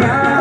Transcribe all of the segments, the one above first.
Yeah.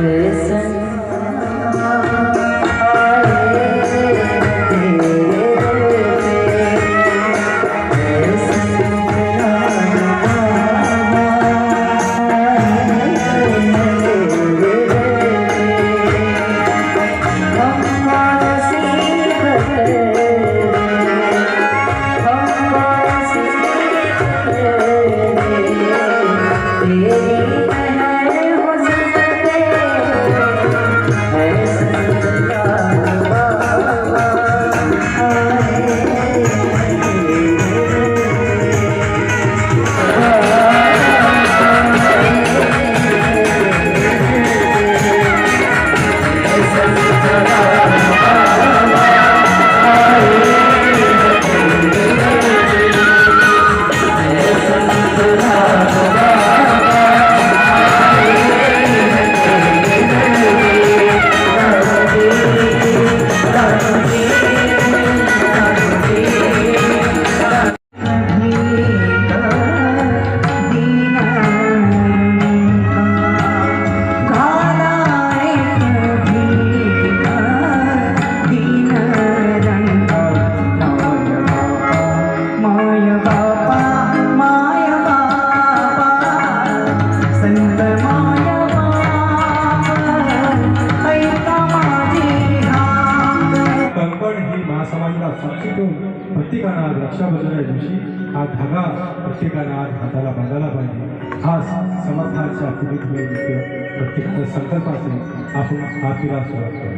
Yes. रक्षाबंधना दिवशी हा धागा प्रत्येकानं आज हाताला बांधायला पाहिजे. हा समर्थाच्या पुढे प्रत्येकाचा संकल्प असेल आपण आतुरा सुरुवात